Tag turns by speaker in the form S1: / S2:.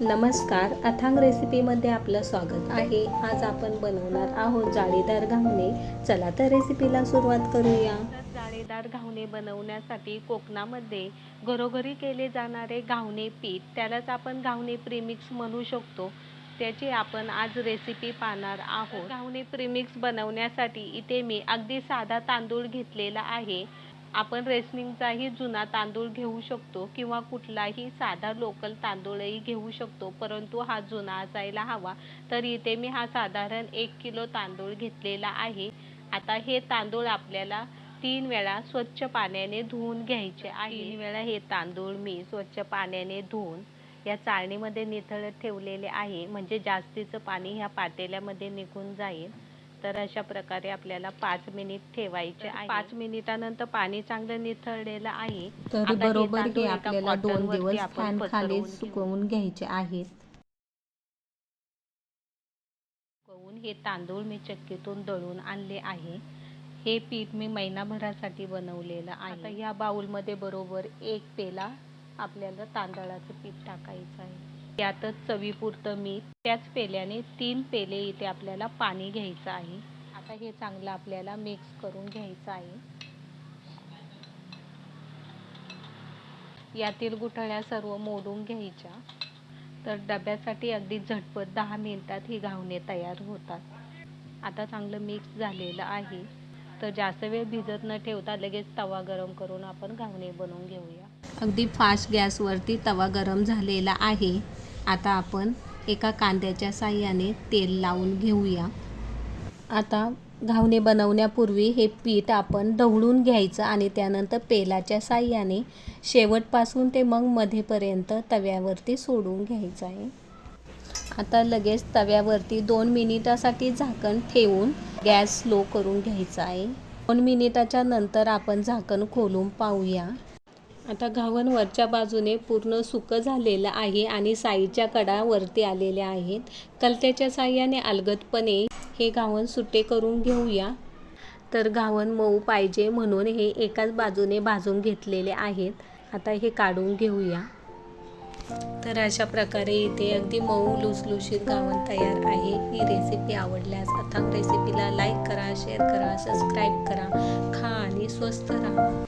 S1: नमस्कार अथांग रेसिपीमध्ये आपलं स्वागत आहे. आज आपण बनवणार आहोत जाळीदार घावणे. चला तर रेसिपीला सुरुवात करूया. जाळीदार घावणे बनवण्यासाठी कोकणामध्ये घरोघरी केले जाणारे घावणे पीठ त्यालाच आपण घावणे प्रीमिक्स म्हणू शकतो. त्याची आपण आज रेसिपी पाहणार आहोत. घावणे प्रीमिक्स बनवण्यासाठी इथे मी अगदी साधा तांदूळ घेतलेला आहे. आपण रेसनिंगचाही जुना तांदूळ घेऊ शकतो किंवा कुठलाही साधा लोकल तांदूळही घेऊ शकतो. परंतु हा जुना असायला हवा. तर इथे मी हा साधारण एक किलो तांदूळ घेतलेला आहे. आता हे तांदूळ आपल्याला तीन वेळा स्वच्छ पाण्याने धुवून घ्यायचे आहे. तीन वेळा हे तांदूळ मी स्वच्छ पाण्याने धुवून या चाळणीमध्ये निथळत ठेवलेले आहे. म्हणजे जास्तीचं पाणी ह्या पातेल्यामध्ये निघून जाईल. तर अशा प्रकारे आपल्याला पाच मिनिट ठेवायचे आहे. पाच मिनिटानंतर पाणी चांगलं निथळलेलं आहे.
S2: तर बरोबर
S1: तांदूळ
S2: हे आपल्याला दोन दिवस फॅन खाली. सुकवून घ्यायचे आहेत.
S1: सुकवून हे तांदूळ मी चक्कीतून दळून आणले आहे. हे पीठ मी महिनाभरासाठी बनवलेलं आहे. आता ह्या बाउलमध्ये बरोबर एक पेला आपल्याला तांदळाचं पीठ टाकायचं आहे. त्यातच चवीपुरतं मीठ त्याच पेल्याने तीन पेले इथे आपल्याला पाणी घ्यायचं आहे. आता हे चांगलं आपल्याला मिक्स करून घ्यायचं आहे. यातील गुठळ्या सर्व मोडून घ्यायच्या. तर डब्यासाठी अगदी झटपट दहा मिनिटात ही घावणे तयार होतात. आता चांगलं मिक्स झालेलं आहे. तर जास्त वेळ भिजत न ठेवता लगेच तवा गरम करून आपण घावणे बनवून घेऊया.
S2: अगदी फास्ट गॅसवरती तवा गरम झालेला आहे. आता आपण एका कांद्याच्या साह्याने तेल लावून घेऊया. आता घावणे बनवण्यापूर्वी हे पीठ आपण ढवळून घ्यायचं आणि त्यानंतर पेलाच्या साह्याने शेवटपासून ते मग मध्येपर्यंत तव्यावरती सोडून घ्यायचं आहे. आता लगेच तव्यावरती दोन मिनिटासाठी झाकण ठेवून गॅस स्लो करून घ्यायचा आहे. दोन मिनिटाच्या नंतर आपण झाकण खोलून पाहूया. आता घावन वरच्या बाजूने पूर्ण सुकं झालेलं आहे आणि साईच्या कडा वरती आलेल्या आहेत. कलत्याच्या साह्याने अलगदपणे हे घावन सुट्टे करून घेऊया. तर घावन मऊ पाहिजे म्हणून हे एकाच बाजूने भाजून घेतलेले आहेत. आता हे काढून घेऊया. तर अशा प्रकारे इथे अगदी मऊ लुसलुशीत घावन तयार आहे. ही रेसिपी आवडल्यास अथांग रेसिपीला लाईक करा शेअर करा सबस्क्राईब करा. खा आणि स्वस्त राहा.